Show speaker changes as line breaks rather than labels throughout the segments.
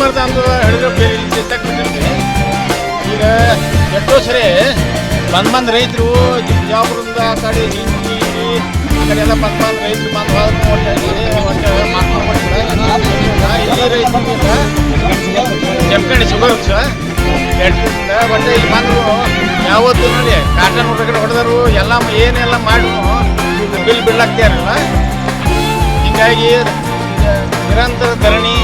ಮರದ ಅಂಬದ ಹಿಡಿದು ಬಿಟ್ಟಿರ್ತೀನಿ ಈಗ ಎಷ್ಟೋ ಸರಿ ಬಂದ್ ಬಂದ್ ರೈತರು ಬಿಜಾಪುರದಿಂದ ಆ ಕಡೆ ಹಿಂದಿ ಈ ಕಡೆ ಎಲ್ಲ ಬಂದ್ ಬಂದ್ ರೈತರು ಬಂದ್ ಮಾಡ್ಕೊಂಡ್ಬಿಡ್ತಾರೆ ರೈತರಿಂದ ಜಮ್ಕಂಡಿ ಸುಗರ್ಸ್ ಎಡ್ರಿಂದ ಬಟ್ ಈ ಬಂದು ಯಾವತ್ತು ನೋಡಿ, ಕಾಟನ್ ಹೊರಗಡೆ ಹೊಡೆದರು, ಎಲ್ಲ ಏನೆಲ್ಲ ಮಾಡಿ ಬಿಲ್ ಬಿಡ್ಲಾಗ್ತಾ ಇರಲ್ಲ. ಹೀಗಾಗಿ ನಿರಂತರ ಧರಣಿ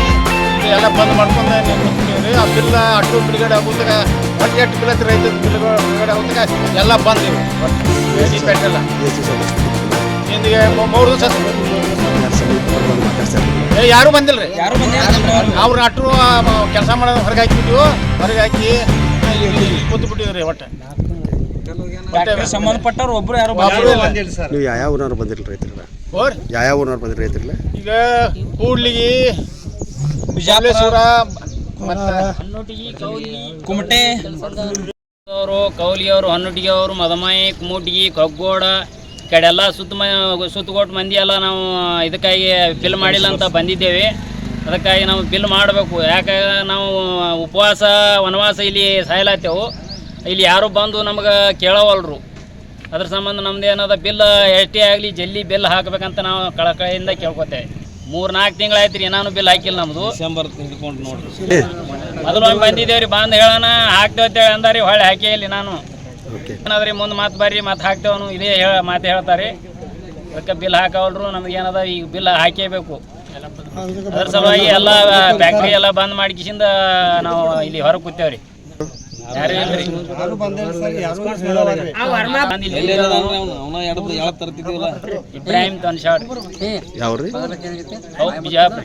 ಎಲ್ಲ ಬಂದ್ ಮಾಡ್ಕೊಂಡು ನಿಂತ್ಕೊಂಡ್ರಿ ಆ ಬಿಲ್ಲ ಅಟ್ಟು ಬಿಡುಗಡೆ ಆಗುತ್ತಾಗ ಬಟ್ಟೆ ಎಷ್ಟು ಬಿಲ್ ಐತಿ ರೈತ ಬಿಲ್ಗಳು ಬಿಡುಗಡೆ ಆಗುತ್ತಾಗ ಎಲ್ಲ ಬಂದ್ ಇವು. ಹಿಂದಿಗೆ ಮೂರು ದಿವಸ ಏ ಯಾರು ಬಂದಿಲ್ರಿ?
ಯಾರು ಬಂದಿಲ್ಲ
ಅವ್ರ ಅಟ್ರು ಕೆಲಸ ಮಾಡೋದು ಹೊರಗೆ ಹಾಕಿಬಿಟ್ಟು ಹೊರಗೆ ಹಾಕಿ ಕೂತು ಬಿಟ್ಟಿದ್ರಿ ಒಟ್ಟು.
ಸಂಬಂಧಪಟ್ಟವ್ರು ಒಬ್ರು ಯಾರು
ಬಂದಿಲ್ಲ? ಯಾವ
ನೀವು ಯಾವ ಊರ್ನವ್ರು ಬಂದಿರಲ್ಲ ರೈತರಲ್ಲ ಯಾವ ಊರಿನವ್ರು ಬಂದಿರ ರೈತರಲ್ಲ
ಈಗ ಕೂಡ್ಲಿಗಿ ಮತ್ತೆ
ಕುಮಟೆ.
ಅವರು ಕೌಲಿಯವರು ಹನ್ನುಟಿಗೆ ಅವರು ಮದಮಾಯಿ ಕುಮುಟಿಗಿ ಕಗ್ಗೋಡ ಕಡೆಲ್ಲ ಕಡೆ ಎಲ್ಲ ಸುತ್ತ ಮ ಸುತ್ತಗೊಟ್ಟು ಮಂದಿ ಎಲ್ಲ ನಾವು ಇದಕ್ಕಾಗಿ ಬಿಲ್ ಮಾಡಿಲ್ಲ ಅಂತ ಬಂದಿದ್ದೇವೆ. ಅದಕ್ಕಾಗಿ ನಾವು ಬಿಲ್ ಮಾಡಬೇಕು. ಯಾಕೆ ನಾವು ಉಪವಾಸ ವನವಾಸ ಇಲ್ಲಿ ಸಾಯ್ಲಾತೇವು. ಇಲ್ಲಿ ಯಾರು ಬಂದು ನಮ್ಗೆ ಕೇಳವಲ್ರು. ಅದ್ರ ಸಂಬಂಧ ನಮ್ದು ಏನದ ಬಿಲ್ ಎಷ್ಟೇ ಆಗಲಿ ಜಲ್ದಿ ಬಿಲ್ ಹಾಕಬೇಕಂತ ನಾವು ಕಳಕಳಿಯಿಂದ ಕೇಳ್ಕೊತೇವೆ. ಮೂರು ನಾಲ್ಕು ತಿಂಗಳಾಯ್ತು ರೀ ಏನಾನು ಬಿಲ್ ಹಾಕಿಲ್ಲ ನಮ್ದು.
ಡಿಸೆಂಬರ್ ನೋಡ್ರಿ.
ಮೊದಲು ಒಮ್ಮೆ ಬಂದಿದ್ದೇವ್ರಿ ಬಂದು ಹೇಳೋಣ ಹಾಕ್ತೇವೆ ಅಂತೇಳಿ ಅಂದಾರಿ ಹೊಳ್ಳಿ ಹಾಕೇ ಇಲ್ಲಿ ನಾನು. ಏನಾದ್ರಿ ಮುಂದೆ ಮಾತು ಬರ್ರಿ ಮತ್ತೆ ಹಾಕ್ತೇವನು ಇದೇ ಹೇಳ ಮಾತು ಹೇಳ್ತಾರೆ. ಅದಕ್ಕೆ ಬಿಲ್ ಹಾಕವಲ್ರು ನಮ್ಗೆ ಏನದ ಈಗ ಬಿಲ್ ಹಾಕೇಬೇಕು. ಅದ್ರ ಸಲುವಾಗಿ ಎಲ್ಲ ಫ್ಯಾಕ್ಟ್ರಿ ಎಲ್ಲ ಬಂದ್ ಮಾಡ್ಕಿಸಿಂದ ನಾವು ಇಲ್ಲಿ ಹೊರಗೆ ಕೂತೇವ್ರಿ. ಇಬ್ರಾಹಿಂ ತನ್ಶಾಡ್
ಯಾವ ರೀ
ಹೌದು ಬಿಜಾಪುರ.